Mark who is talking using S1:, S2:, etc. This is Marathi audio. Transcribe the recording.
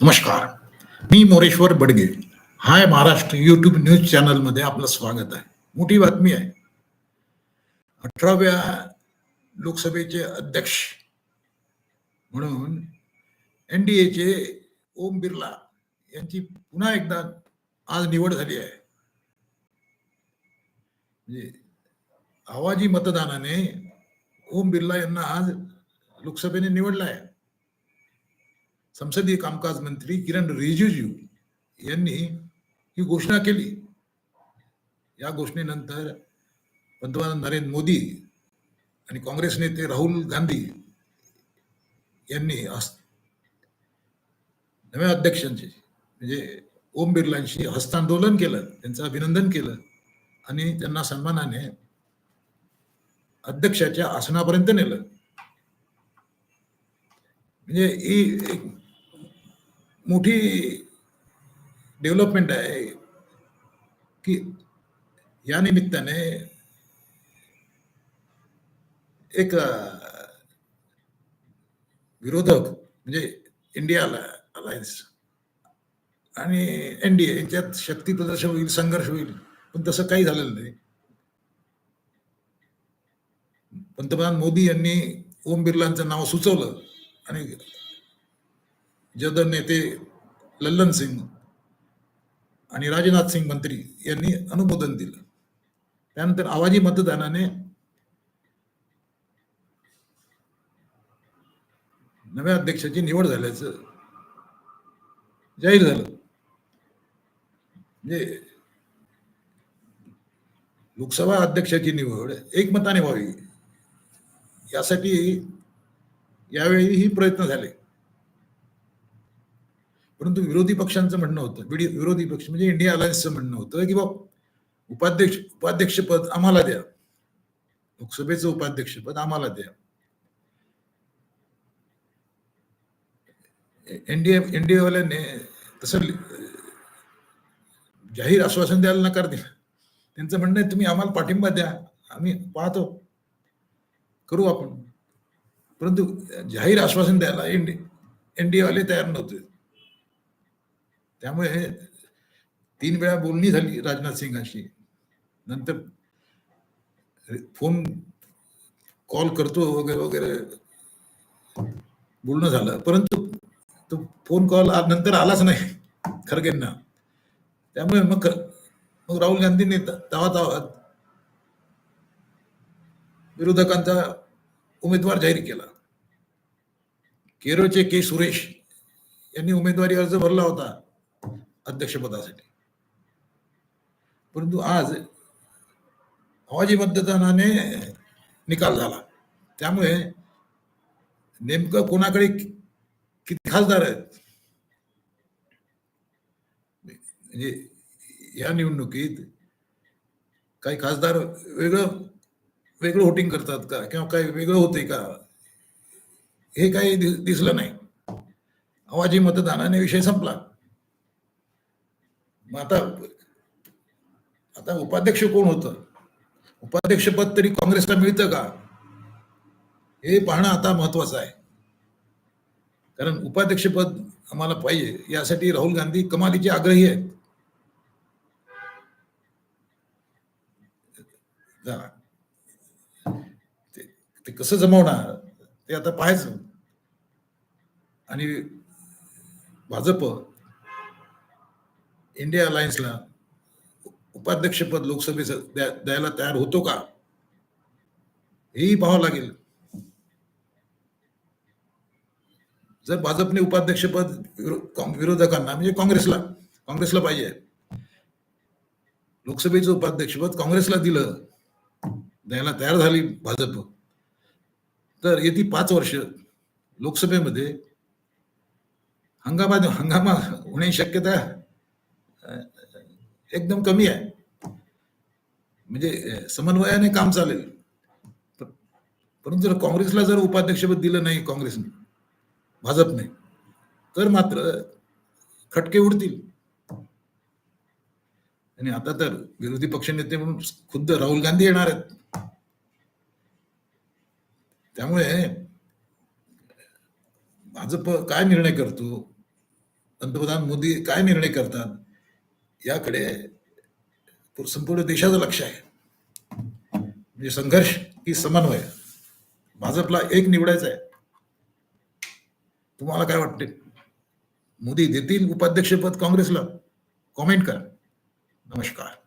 S1: नमस्कार. मी Moreshwar Badge. Hi Maharashtra YouTube news चॅनलमध्ये आपलं स्वागत आहे. मोठी बातमी आहे. अठराव्या लोकसभेचे अध्यक्ष म्हणून एन डी एचे ओम बिर्ला यांची पुन्हा एकदा आज निवड झाली आहे. म्हणजे आवाजी मतदानाने ओम बिर्ला यांना आज लोकसभेने निवडला आहे. संसदीय कामकाज मंत्री किरण रिजिजू यांनी ही घोषणा केली. या घोषणेनंतर पंतप्रधान नरेंद्र मोदी आणि काँग्रेस नेते राहुल गांधी यांनी नव्या अध्यक्षांचे म्हणजे ओम बिर्लांशी हस्तांदोलन केलं त्यांचं अभिनंदन केलं आणि त्यांना सन्मानाने अध्यक्षाच्या आसनापर्यंत नेलं. म्हणजे ही एक मोठी डेव्हलपमेंट आहे की या निमित्ताने एक विरोधक म्हणजे इंडिया अलायन्स आणि एनडीए यांच्यात शक्ती प्रदर्शन होईल संघर्ष होईल पण तसं काही झालेलं नाही. पंतप्रधान मोदी यांनी ओम बिर्लांचं नाव सुचवलं आणि जदर नेते लल्लन सिंग आणि राजनाथ सिंग मंत्री यांनी अनुमोदन दिलं. त्यानंतर आवाजी मतदानाने नव्या अध्यक्षाची निवड झाल्याचं जाहीर झालं. म्हणजे लोकसभा अध्यक्षाची निवड एकमताने व्हावी यासाठी यावेळीही प्रयत्न झाले. परंतु विरोधी पक्षांचं म्हणणं होतं. विडी- विरोधी पक्ष म्हणजे इंडिया अलायन्सचं म्हणणं होतं की बा उपाध्यक्ष उपाध्यक्षपद आम्हाला द्या. लोकसभेचं उपाध्यक्षपद आम्हाला द्या. एनडीए एनडीएवाल्याने तसं जाहीर आश्वासन द्यायला नकार दिला. त्यांचं म्हणणं आहे तुम्ही आम्हाला पाठिंबा द्या. आम्ही पाहतो. करू आपण. परंतु जाहीर आश्वासन द्यायला एनडी एनडीए वाले तयार नव्हते. त्यामुळे हे तीन वेळा बोलणी झाली राजनाथ सिंगांशी नंतर फोन कॉल करतो वगैरे वगैरे बोलणं झालं. परंतु तो फोन कॉल नंतर आलाच नाही खरगेंना. त्यामुळे मग मग राहुल गांधींनी त- तवा तवा विरोधकांचा उमेदवार जाहीर केला. केरळचे के सुरेश यांनी उमेदवारी अर्ज भरला होता. अध्यक्षपदासाठी. परंतु आज आवाजी मतदानाने निकाल झाला. त्यामुळे नेमकं कोणाकडे किती खासदार आहेत? म्हणजे या निवडणुकीत काही खासदार वेगळं वेगळं वोटिंग करतात का? किंवा काही वेगळं होते का? हे काही दिसलं नाही. आवाजी मतदानाने विषय संपला. मग आता आता उपाध्यक्ष कोण होतं? उपाध्यक्षपद तरी काँग्रेसला मिळतं का? हे पाहणं आता महत्वाचं आहे. कारण उपाध्यक्षपद आम्हाला पाहिजे यासाठी राहुल गांधी कमालीचे आग्रही आहेत. ते ते कसं जमवणार? ते आता पाहायचं. आणि भाजप इंडिया अलायन्सला उपाध्यक्षपद लोकसभेचं द्यायला तयार होतो का? हेही पाहावं लागेल. जर भाजपने उपाध्यक्षपद विरोधकांना म्हणजे काँग्रेसला काँग्रेसला पाहिजे. लोकसभेचं उपाध्यक्षपद काँग्रेसला दिलं द्यायला तयार झाली भाजप. तर येती पाच वर्ष लोकसभेमध्ये हंगामा हंगामा होण्याची शक्यता एकदम कमी आहे. म्हणजे समन्वयाने काम चालेल. परंतु जर काँग्रेसला जर उपाध्यक्षपद दिलं नाही काँग्रेसने भाजपने तर मात्र खटके उडतील. आणि आता तर विरोधी पक्षनेते म्हणून खुद्द राहुल गांधी येणार आहेत. त्यामुळे भाजप काय निर्णय करतो? पंतप्रधान मोदी काय निर्णय करतात? याकडे संपूर्ण देशाचं लक्ष आहे. म्हणजे संघर्ष ही समन्वय. भाजपला एक निवडायचं आहे. तुम्हाला काय वाटते? मोदी देतील उपाध्यक्षपद काँग्रेसला? कॉमेंट करा. नमस्कार.